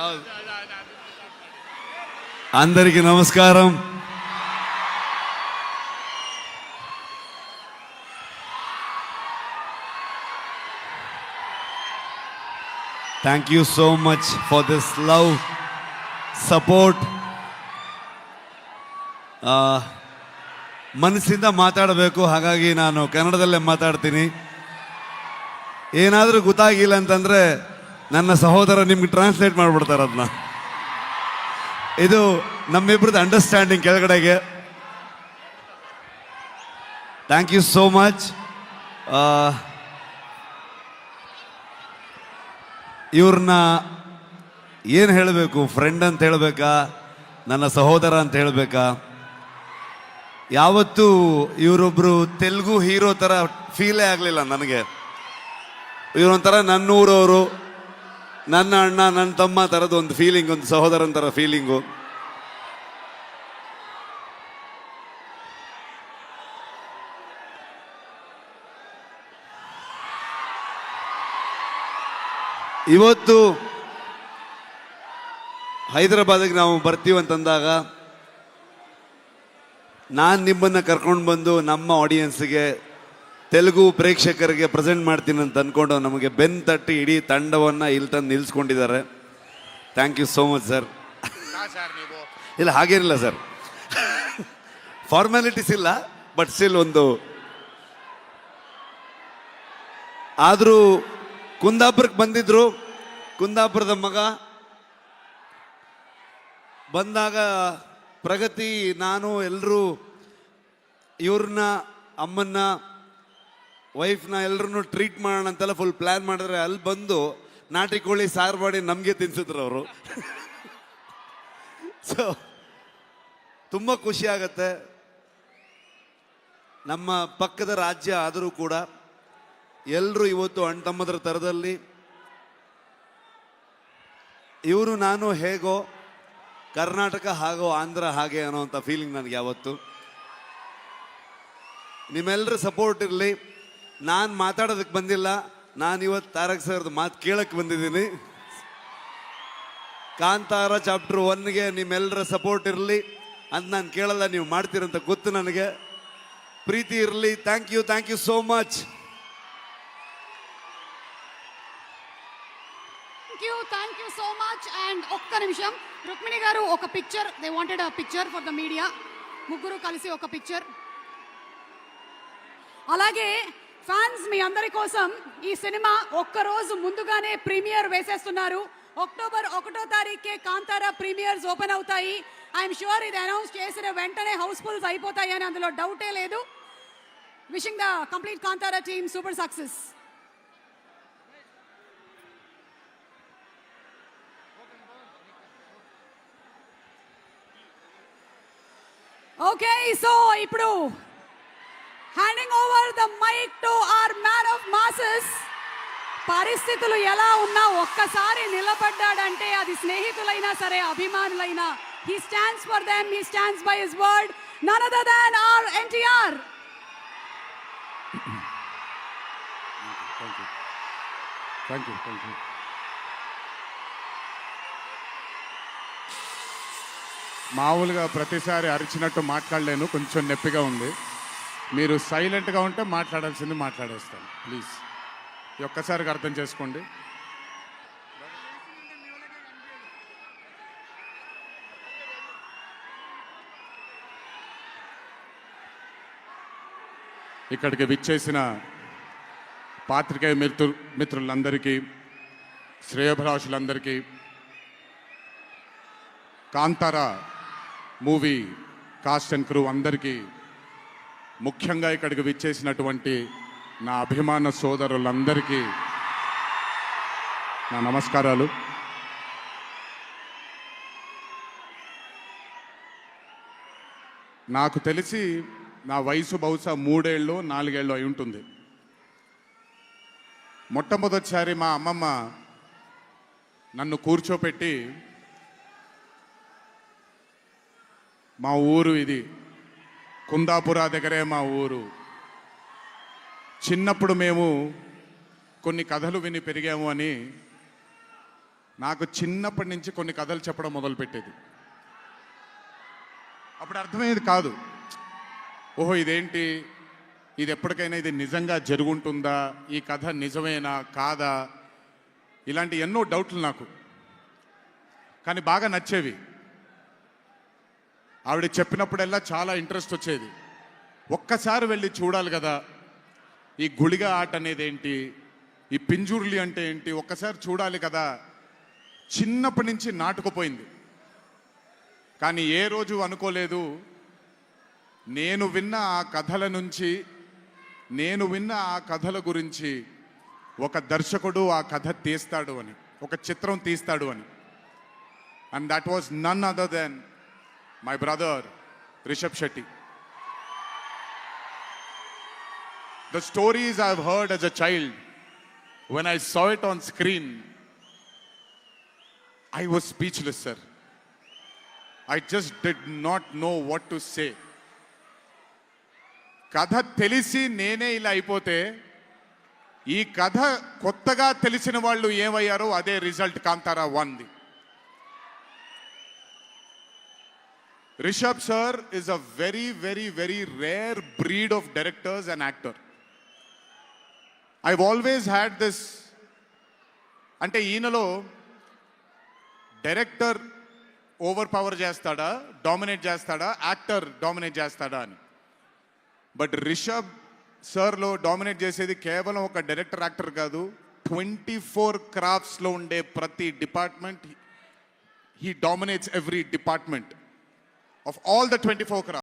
అవును. అందరికీ నమస్కారం thank you so much for this love support ಮನಸ್ಸಿಂದ ಮಾತಾಡಬೇಕು ಹಾಗಾಗಿ ನಾನು ಕನ್ನಡದಲ್ಲೇ ಮಾತಾಡ್ತೀನಿ ಏನಾದರೂ ಗೊತ್ತಾಗಿಲ್ಲ ಅಂತಂದರೆ ನನ್ನ ಸಹೋದರ ನಿಮ್ಗೆ ಟ್ರಾನ್ಸ್ಲೇಟ್ ಮಾಡಿಬಿಡ್ತಾರೆ ಅದನ್ನ ಇದು ನಮ್ಮಿಬ್ರದ್ದು ಅಂಡರ್ಸ್ಟ್ಯಾಂಡಿಂಗ್ ಕೆಳಗಡೆಗೆ. ಥ್ಯಾಂಕ್ ಯು ಸೋ ಮಚ್ ಇವ್ರನ್ನ ಏನು ಹೇಳಬೇಕು? ಫ್ರೆಂಡ್ ಅಂತ ಹೇಳಬೇಕಾ? ನನ್ನ ಸಹೋದರ ಅಂತ ಹೇಳಬೇಕಾ? ಯಾವತ್ತೂ ಇವರೊಬ್ಬರು ತೆಲುಗು ಹೀರೋ ಥರ ಫೀಲೇ ಆಗಲಿಲ್ಲ ನನಗೆ. ಇವರೊಂಥರ ನನ್ನ ಊರವರು ನನ್ನ ಅಣ್ಣ, ನನ್ನ ತಮ್ಮ ಥರದ ಒಂದು ಫೀಲಿಂಗ್ ಒಂದು ಸಹೋದರನ ಥರ ಫೀಲಿಂಗು ಇವತ್ತು ಹೈದರಾಬಾದಿಗೆ ನಾವು ಬರ್ತೀವಿ ಅಂತಂದಾಗ ನಾನು ನಿಮ್ಮನ್ನು ಕರ್ಕೊಂಡು ಬಂದು ನಮ್ಮ ಆಡಿಯನ್ಸ್ಗೆ ತೆಲುಗು ಪ್ರೇಕ್ಷಕರಿಗೆ ಪ್ರೆಸೆಂಟ್ ಮಾಡ್ತೀನಿ ಅಂತ ಅಂದ್ಕೊಂಡು ನಮಗೆ ಬೆನ್ ತಟ್ಟಿ ಇಡೀ ತಂಡವನ್ನು ಇಲ್ಲಿ ತಂದು ನಿಲ್ಲಿಸ್ಕೊಂಡಿದ್ದಾರೆ thank you so much sir ಇಲ್ಲ ಹಾಗೇನಿಲ್ಲ ಸರ್ ಫಾರ್ಮ್ಯಾಲಿಟೀಸ್ ಇಲ್ಲ ಬಟ್ ಸ್ಟಿಲ್ ಒಂದು ಆದರೂ ಕುಂದಾಪುರಕ್ಕೆ ಬಂದಿದ್ರು. ಕುಂದಾಪುರದ ಮಗ. ಬಂದಾಗ ಪ್ರಗತಿ ನಾನು ಎಲ್ಲರೂ ಇವ್ರನ್ನ ಅಮ್ಮನ್ನ ವೈಫ್ನ ಎಲ್ಲರೂ ಟ್ರೀಟ್ ಮಾಡೋಣ ಅಂತೆಲ್ಲ ಫುಲ್ ಪ್ಲ್ಯಾನ್ ಮಾಡಿದ್ರೆ ಅಲ್ಲಿ ಬಂದು ನಾಟಿ ಕೋಳಿ ಸಾರು ಮಾಡಿ ನಮಗೆ ತಿನ್ಸಿದ್ರು ಅವರು. ಸೊ ತುಂಬ ಖುಷಿ ಆಗತ್ತೆ. ನಮ್ಮ ಪಕ್ಕದ ರಾಜ್ಯ ಆದರೂ ಕೂಡ ಎಲ್ಲರೂ ಇವತ್ತು ಅಣ್ಣ ತಮ್ಮದ್ರ ಥರದಲ್ಲಿ ಇವರು ನಾನು ಹೇಗೋ ಕರ್ನಾಟಕ ಹಾಗೋ ಆಂಧ್ರ ಹಾಗೆ ಅನ್ನೋವಂಥ ಫೀಲಿಂಗ್ ನನಗೆ ಯಾವತ್ತು. ನಿಮ್ಮೆಲ್ಲರ ಸಪೋರ್ಟ್ ಇರಲಿ. ನಾನು ಮಾತಾಡೋದಕ್ಕೆ ಬಂದಿಲ್ಲ ನಾನು ಇವತ್ತು ತಾರಕ್ ಸರ್ದು ಮಾತು ಕೇಳಕ್ಕೆ ಬಂದಿದ್ದೀನಿ ಕಾಂತಾರ ಚಾಪ್ಟರ್ ಒನ್ಗೆ ನಿಮ್ಮೆಲ್ಲರ ಸಪೋರ್ಟ್ ಇರಲಿ ಅಂತ ನಾನು ಕೇಳಲ್ಲ ನೀವು ಮಾಡ್ತೀರಂತ ಗೊತ್ತು ನನಗೆ ಪ್ರೀತಿ ಇರಲಿ thank you thank you so much thank you thank you so much and ఒక్క నిమిషం రుక్మిణి గారు ఒక picture they wanted a picture for the media ముగ్గురు కలిసి ఒక పిక్చర్ అలాగే ఫ్యాన్స్ మీ అందరి కోసం ఈ సినిమా ఒక్క రోజు ముందుగానే ప్రీమియర్ వేసేస్తున్నారు. అక్టోబర్ ఒకటో తారీఖే కాంతారా ప్రీమియర్స్ ఓపెన్ అవుతాయి. ఐఎమ్ షూర్ ఇది అనౌన్స్ చేసిన వెంటనే హౌస్ఫుల్స్ అయిపోతాయి అని అందులో డౌటే లేదు. Wishing the complete Kantara team super success okay so ఇప్పుడు the mic to R man of masses పరిస్థితులు ఎలా ఉన్నా ఒక్కసారి నిలబడ్డాడంటే అది స్నేహితులైనా సరే అభిమానులైనా. He stands for them he stands by his word none other than R NTR thank you thank you మామూలుగా ప్రతిసారి అరిచినట్టు మాట్లాడలేను కొంచెం నొప్పిగా ఉంది. మీరు సైలెంట్గా ఉంటే మాట్లాడాల్సింది మాట్లాడేస్తాను. ప్లీజ్. ఒక్కసారికి అర్థం చేసుకోండి. ఇక్కడికి విచ్చేసిన పాత్రికేయ మిత్రు మిత్రులందరికీ శ్రేయభిలాషులందరికీ Kantara movie cast and crew అందరికీ ముఖ్యంగా ఇక్కడికి విచ్చేసినటువంటి నా అభిమాన సోదరులందరికీ నా నమస్కారాలు. నాకు తెలిసి నా వయసు బహుశా మూడేళ్ళు నాలుగేళ్ళు అయి ఉంటుంది. మొట్టమొదటిసారి మా అమ్మమ్మ నన్ను కూర్చోపెట్టి మా ఊరు ఇది కుందాపురా దగ్గరే మా ఊరు. చిన్నప్పుడు మేము కొన్ని కథలు విని పెరిగాము అని నాకు చిన్నప్పటి నుంచి కొన్ని కథలు చెప్పడం మొదలుపెట్టేది. అప్పుడు అర్థమయ్యేది కాదు. ఓహో ఇదేంటి? ఇది ఎప్పటికైనా ఇది నిజంగా జరుగుంటుందా? ఈ కథ నిజమేనా? కాదా? ఇలాంటి ఎన్నో డౌట్లు నాకు. కానీ బాగా నచ్చేవి. ఆవిడ చెప్పినప్పుడల్లా చాలా ఇంట్రెస్ట్ వచ్చేది. ఒక్కసారి వెళ్ళి చూడాలి కదా ఈ గుళిగ ఆట అనేది ఏంటి ఈ పింజుర్లి అంటే ఏంటి ఒక్కసారి చూడాలి కదా చిన్నప్పటి నుంచి నాటుకుపోయింది. కానీ ఏ రోజు అనుకోలేదు నేను విన్న ఆ కథల నుంచి నేను విన్న ఆ కథల గురించి ఒక దర్శకుడు ఆ కథ తీస్తాడు అని ఒక చిత్రం తీస్తాడు అని. And that was none other than my brother Rishab Shetty the stories I heard as a child when I saw it on screen I was speechless sir I just did not know what to say కథ తెలిసి నేనే ఇలా అయిపోతే ఈ కథ కొత్తగా తెలిసిన వాళ్ళు ఏమయ్యారో అదే result Kantara వన్ది Rishab sir is a very very very rare breed of directors and actor I always had this అంటే ఈయనలో డైరెక్టర్ ఓవర్ పవర్ చేస్తాడా డామినేట్ చేస్తాడా యాక్టర్ డామినేట్ చేస్తాడా అని. బట్ రిషబ్ సార్లో డామినేట్ చేసేది కేవలం ఒక డైరెక్టర్ యాక్టర్ కాదు. ట్వంటీ ఫోర్ క్రాఫ్ట్స్లో ఉండే ప్రతి department he dominates every department of all the 24 crafts.